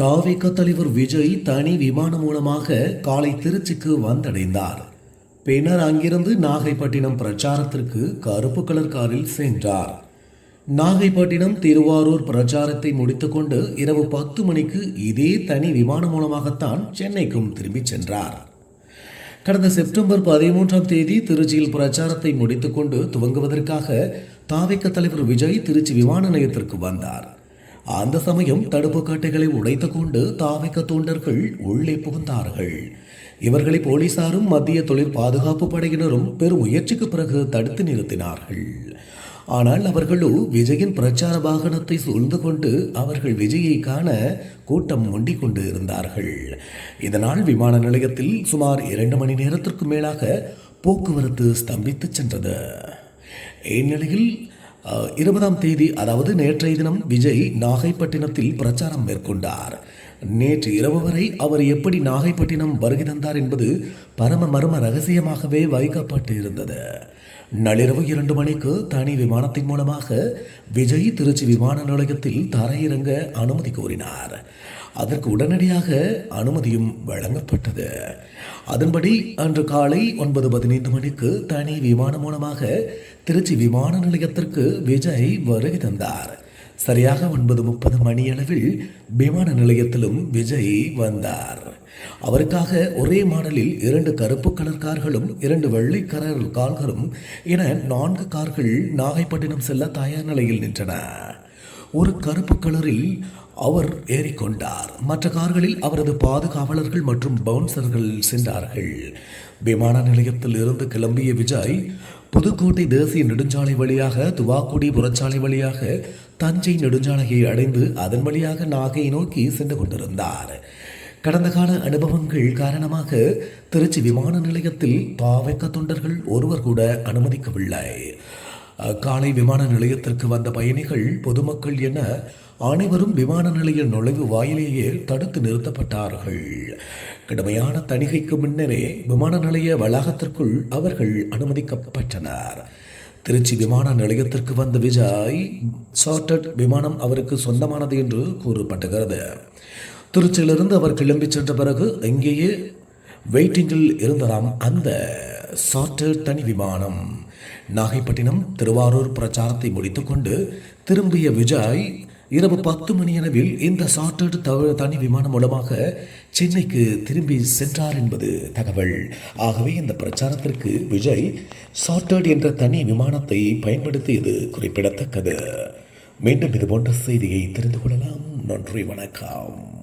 தாவேக தலைவர் விஜய் தனி விமானம் மூலமாக காலை திருச்சிக்கு வந்தடைந்தார். பின்னர் அங்கிருந்து நாகைப்பட்டினம் பிரச்சாரத்திற்கு கருப்பு கலர் காரில் சென்றார். நாகைப்பட்டினம் திருவாரூர் பிரச்சாரத்தை முடித்துக்கொண்டு இரவு பத்து மணிக்கு இதே தனி விமானம் மூலமாகத்தான் சென்னைக்கும் திரும்பிச் சென்றார். கடந்த செப்டம்பர் பதிமூன்றாம் தேதி திருச்சியில் பிரச்சாரத்தை முடித்துக்கொண்டு துவங்குவதற்காக தாவேக்க தலைவர் விஜய் திருச்சி விமான நிலையத்திற்கு வந்தார். அந்த சமயம் தடுப்பு கட்டைகளை உடைத்துக் கொண்டு தொண்டர்கள் உள்ளே புகுந்தார்கள். இவர்களை போலீசாரும் மத்திய தொழில் பாதுகாப்பு படையினரும் பெரும் முயற்சிக்கு பிறகு தடுத்து நிறுத்தினார்கள். ஆனால் அவர்களோ விஜயின் பிரச்சார வாகனத்தை சூழ்ந்து கொண்டு அவர்கள் விஜயை காண கூட்டம் முண்டிக் கொண்டு இருந்தார்கள். இதனால் விமான நிலையத்தில் சுமார் இரண்டு மணி நேரத்திற்கு மேலாக போக்குவரத்து ஸ்தம்பித்து சென்றது. இந்நிலையில் இருபதாம் தேதி அதாவது நேற்றைய தினம் விஜய் நாகைப்பட்டினத்தில் பிரச்சாரம் மேற்கொண்டார். நேற்று இரவு வரை அவர் எப்படி நாகைப்பட்டினம் வருகை தந்தார் என்பது பரம மர்ம ரகசியமாகவே வைக்கப்பட்டு இருந்தது நள்ளிரவு இரண்டு மணிக்கு தனி விமானத்தின் மூலமாக விஜய் திருச்சி விமான நிலையத்தில் தரையிறங்க அனுமதி கோரினார். அதற்கு உடனடியாக அனுமதியும் வழங்கப்பட்டது. அதன்படி அன்று காலை ஒன்பது பதினைந்து மணிக்கு தனி விமானம் மூலமாக திருச்சி விமான நிலையத்திற்கு விஜய் வருகை தந்தார். சரியாக ஒன்பது முப்பது மணியளவில் விமான நிலையத்திலும் விஜய் வந்தார். அவருக்காக ஒரே மாடலில் இரண்டு கருப்பு கலர் கார்களும் இரண்டு வெள்ளை கலர் கார்களும் என நான்கு கார்கள் நாகைப்பட்டினம் செல்ல தயார் நிலையில் நின்றன. ஒரு கருப்பு கலரில் அவர் ஏறிக்கொண்டார். மற்ற கார்களில் அவரது பாதுகாவலர்கள் மற்றும் பவுன்சர்கள் சென்றார்கள். விமான நிலையத்தில் இருந்து கிளம்பிய விஜய் புதுக்கோட்டை தேசிய நெடுஞ்சாலை வழியாக துவாக்குடி புறச்சாலை வழியாக தஞ்சை நெடுஞ்சாலையை அடைந்து அதன் வழியாக நாகையை நோக்கி சென்று கொண்டிருந்தார். கடந்த கால அனுபவங்கள் காரணமாக திருச்சி விமான நிலையத்தில் பாவைக்க தொண்டர்கள் ஒருவர் கூட அனுமதிக்கவில்லை. காலை விமான நிலையத்திற்கு வந்த பயணிகள் பொதுமக்கள் என அனைவரும் விமான நிலைய நுழைவு வாயிலேயே தடுத்து நிறுத்தப்பட்டார்கள். கடுமையான தணிகைக்கு முன்னரே விமான நிலைய வளாகத்திற்குள் அவர்கள் அனுமதிக்கப்பட்டனர். திருச்சி விமான நிலையத்திற்கு வந்த விஜய் சார்ட்டட் விமானம் அவருக்கு சொந்தமானது என்று கூறப்பட்டுகிறது. திருச்சியிலிருந்து அவர் கிளம்பி சென்ற பிறகு அங்கேயே வெயிட்டிங்கில் இருந்ததாம் அந்த சார்ட்டட் தனி விமானம். நாகைப்பட்டினம் திருவாரூர் பிரச்சாரத்தை முடித்துக்கொண்டு திரும்பிய விஜய் இரவு பத்து மணியளவில் இந்த சார்ட்டர்டு தவ தனி விமானம் மூலமாக சென்னைக்கு திரும்பி சென்றார் என்பது தகவல். ஆகவே இந்த பிரச்சாரத்திற்கு விஜய் சார்ட்டர்டு என்ற தனி விமானத்தை பயன்படுத்தியது குறிப்பிடத்தக்கது. மீண்டும் இதுபோன்ற செய்தியை தெரிந்து கொள்ளலாம். நன்றி வணக்கம்.